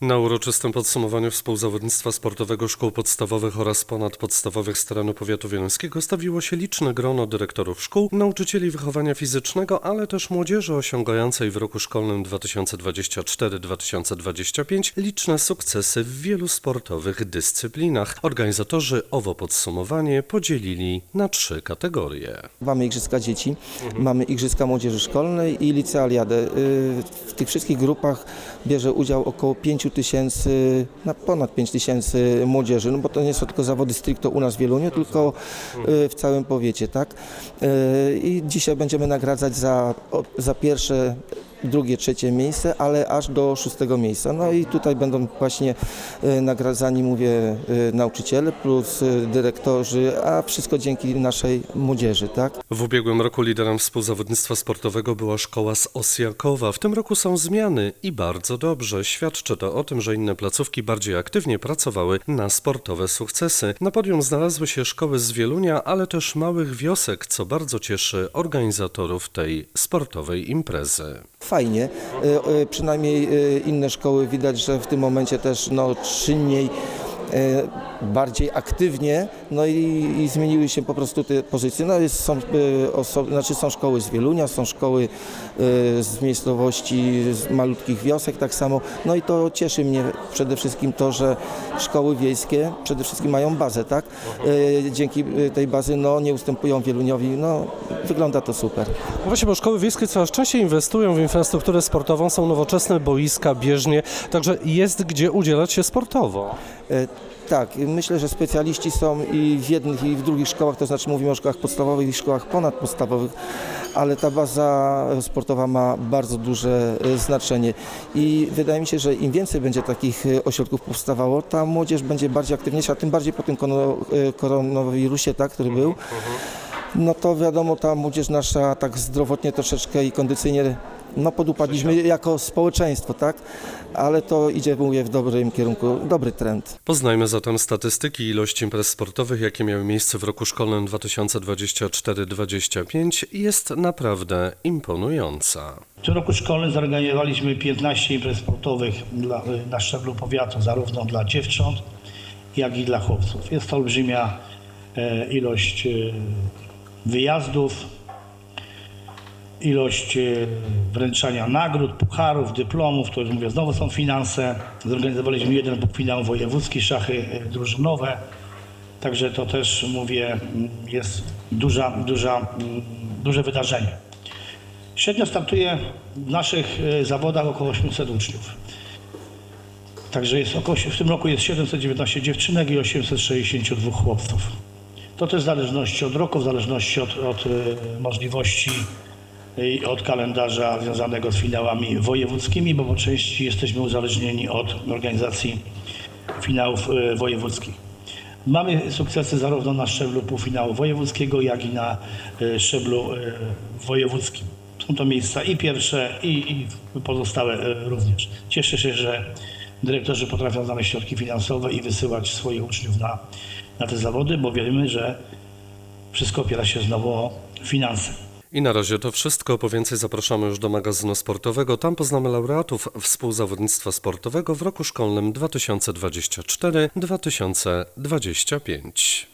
Na uroczystym podsumowaniu współzawodnictwa sportowego szkół podstawowych oraz ponadpodstawowych z terenu powiatu wieluńskiego stawiło się liczne grono dyrektorów szkół, nauczycieli wychowania fizycznego, ale też młodzieży osiągającej w roku szkolnym 2024-2025 liczne sukcesy w wielu sportowych dyscyplinach. Organizatorzy owo podsumowanie podzielili na trzy kategorie. Mamy Igrzyska Dzieci, mamy Igrzyska Młodzieży Szkolnej i Licealiadę. Y, W tych wszystkich grupach bierze udział około 5 tysięcy, na ponad 5 tysięcy młodzieży, no bo to nie są tylko zawody stricte u nas w Wieluniu, tylko y, w całym powiecie, tak? Y, I dzisiaj będziemy nagradzać za, za pierwsze drugie, trzecie miejsce, ale aż do szóstego miejsca. No i tutaj będą właśnie y, nagradzani, mówię, y, nauczyciele plus y, dyrektorzy, a wszystko dzięki naszej młodzieży, tak? W ubiegłym roku liderem współzawodnictwa sportowego była szkoła z Osjakowa. W tym roku są zmiany i bardzo dobrze. Świadczy to o tym, że inne placówki bardziej aktywnie pracowały na sportowe sukcesy. Na podium znalazły się szkoły z Wielunia, ale też małych wiosek, co bardzo cieszy organizatorów tej sportowej imprezy. Fajnie, Y, y, przynajmniej y, inne szkoły widać, że w tym momencie też no, czynniej bardziej aktywnie, no i, i zmieniły się po prostu te pozycje. No jest, są, oso- znaczy są szkoły z Wielunia, są szkoły y, z miejscowości, z malutkich wiosek tak samo. No i to cieszy mnie przede wszystkim to, że szkoły wiejskie przede wszystkim mają bazę, tak? Dzięki tej bazy no, nie ustępują Wieluniowi, no wygląda to super. No Właśnie, bo szkoły wiejskie coraz częściej inwestują w infrastrukturę sportową, są nowoczesne boiska, bieżnie, także jest gdzie udzielać się sportowo. Tak, myślę, że specjaliści są i w jednych i w drugich szkołach, to znaczy mówimy o szkołach podstawowych i szkołach ponadpodstawowych, ale ta baza sportowa ma bardzo duże e, znaczenie i wydaje mi się, że im więcej będzie takich e, ośrodków powstawało, ta młodzież będzie bardziej aktywniejsza, tym bardziej po tym e, koronawirusie, tak, który był. No to wiadomo, ta młodzież nasza tak zdrowotnie troszeczkę i kondycyjnie no podupadliśmy jako społeczeństwo, tak? Ale to idzie, mówię, w dobrym kierunku, dobry trend. Poznajmy zatem statystyki ilości imprez sportowych, jakie miały miejsce w roku szkolnym 2024-2025 jest naprawdę imponująca. W tym roku szkolnym zorganizowaliśmy 15 imprez sportowych dla, na szczeblu powiatu, zarówno dla dziewcząt, jak i dla chłopców. Jest to olbrzymia e, ilość e, wyjazdów, ilość e, wręczania nagród, pucharów, dyplomów, to już mówię, znowu są finanse. Zorganizowaliśmy jeden półfinał wojewódzki, szachy e, drużynowe. Także to też, mówię, m, jest duża, duża, m, duże wydarzenie. Średnio startuje w naszych e, zawodach około 800 uczniów. Także jest około, w tym roku jest 719 dziewczynek i 862 chłopców. To też w zależności od roku, w zależności od, od e, możliwości i od kalendarza związanego z finałami wojewódzkimi, bo po części jesteśmy uzależnieni od organizacji finałów e, wojewódzkich. Mamy sukcesy zarówno na szczeblu półfinału wojewódzkiego, jak i na e, szczeblu wojewódzkim. Są to miejsca i pierwsze, i, i pozostałe również. Cieszę się, że dyrektorzy potrafią znaleźć środki finansowe i wysyłać swoich uczniów na, na te zawody, bo wiemy, że wszystko opiera się znowu o finanse. I na razie to wszystko. Po więcej zapraszamy już do magazynu sportowego. Tam poznamy laureatów współzawodnictwa sportowego w roku szkolnym 2024-2025.